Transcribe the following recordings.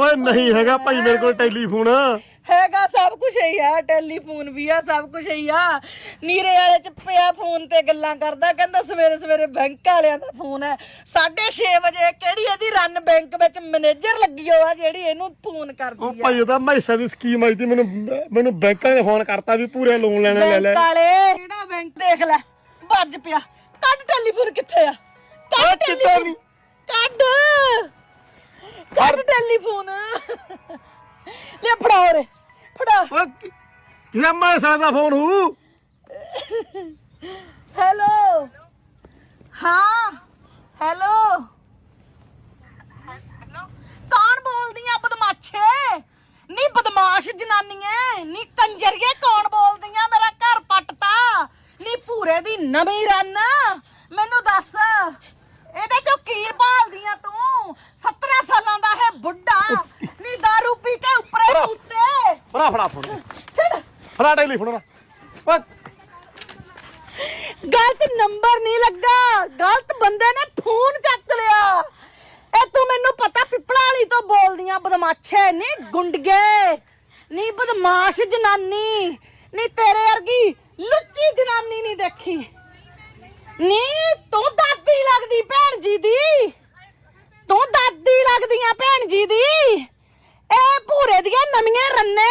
ਓਏ ਨਹੀਂ ਹੈਗਾ ਭਾਈ ਮੇਰੇ ਕੋਲ ਟੈਲੀਫੋਨ। ਹੈਗਾ ਸਭ ਕੁਝ ਹੀ ਆ ਟੈਲੀਫੋਨ ਵੀ ਆ ਸਭ ਕੁਝ ਹੀ ਆ। ਨੀਰੇ ਵਾਲੇ ਚ ਪਿਆ ਫੋਨ ਤੇ ਗੱਲਾਂ ਕਰਦਾ ਕਹਿੰਦਾ ਸਵੇਰੇ ਸਵੇਰੇ ਬੈਂਕ ਵਾਲਿਆਂ ਦਾ ਫੋਨ ਹੈ। 6:30 ਵਜੇ ਕਿਹੜੀ ਇਹਦੀ ਰਨ ਬੈਂਕ ਵਿੱਚ ਮੈਨੇਜਰ ਲੱਗੀ ਹੋ ਆ ਜਿਹੜੀ ਇਹਨੂੰ ਫੋਨ ਉਹ ਕਰਦੀ ਆ? ਭਾਈ ਉਹਦਾ ਮੈਸਾ ਦੀ ਸਕੀਮ ਆਈ ਤੀ ਮੈਨੂੰ ਮੈਨੂੰ ਬੈਂਕਾਂ ਨੇ ਫੋਨ ਕਰਤਾ ਵੀ ਪੂਰੇ ਲੋਨ ਲੈਣੇ ਲੈ ਲੈ। ਬੈਂਕ ਵਾਲੇ ਕਿਹੜਾ ਬੈਂਕ? ਦੇਖ ਲੈ ਵੱਜ ਪਿਆ। ਕੱਢ ਟੈਲੀਫੋਨ ਕਿੱਥੇ ਆ? ਕੱਢ ਟੈਲੀਫੋਨ। ਕੱਢ। ਟੈਲੀਫੋਨ। ਲੈ ਫੜਾ ਉਰੇ ਫੜਾ। ਓਏ ਕੀ- ਦਾ ਫੋਨ ਹੂ? ਹੈਲੋ। ਹਾਂ ਹੈਲੋ। ਕੌਣ ਬੋਲਦੀਆਂ ਬਦਮਾਸ਼ੇ? ਨੀ ਬਦਮਾਸ਼ ਜਨਾਨੀਏ ਨੀ ਕੰਜਰੀਏ ਕੌਣ ਬੋਲਦੀਆਂ ਮੇਰਾ ਘਰ ਪੱਟਤਾ? ਨੀ ਭੂਰੇ ਦੀ ਨਵੀਂ ਰਨ। ਮੈਨੂੰ ਦੱਸ ਇਹਦੇ ਚੋਂ ਕੀ ਭਾਲਦੀਆਂ ਤੂੰ? ਫੜਾ ਫੜਾ ਫੋਨ ਛੱਡ ਫੜਾ ਟੈਲੀਫੋਨ ਓਏ। ਗਲਤ ਨੰਬਰ ਨਹੀਂ ਲੱਗਾ। ਗਲਤ ਬੰਦੇ ਨੇ ਫੋਨ ਚੱਕ ਲਿਆ। ਇਹ ਤੂੰ ਮੈਨੂੰ ਪਤਾ ਪਿੱਪਲਾ ਵਾਲੀ ਤੋਂ ਬੋਲਦੀਆਂ ਬਦਮਾਸ਼ੇ ਨਹੀਂ ਗੁੰਡਗੇ। ਨਹੀਂ ਬਦਮਾਸ਼ ਜਨਾਨੀ ਨਹੀਂ ਤੇਰੇ ਵਰਗੀ ਲੁੱਚੀ ਜਨਾਨੀ ਨਹੀਂ ਦੇਖੀ। ਨਹੀਂ ਤੂੰ ਦਾਦੀ ਲੱਗਦੀ ਭੈਣ ਜੀ ਦੀ। ਤੂੰ ਦਾਦੀ ਲੱਗਦੀਆਂ ਭੈਣ ਜੀ ਦੀ। ਨਵੀਆਂ ਰੰਨੇ।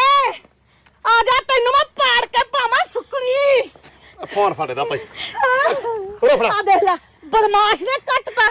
ਆ ਜਾ ਤੈਨੂੰ ਮੈਂ ਪਾੜ ਕੇ ਪਾਵਾਂ ਸੁੱਕਣੀ। ਫੋਨ ਫੜਦਾ ਭਾਈ। ਫੜਾ। ਆ ਦੇਖ ਲੈ ਬਦਮਾਸ਼ ਨੇ ਕੱਟਤਾ।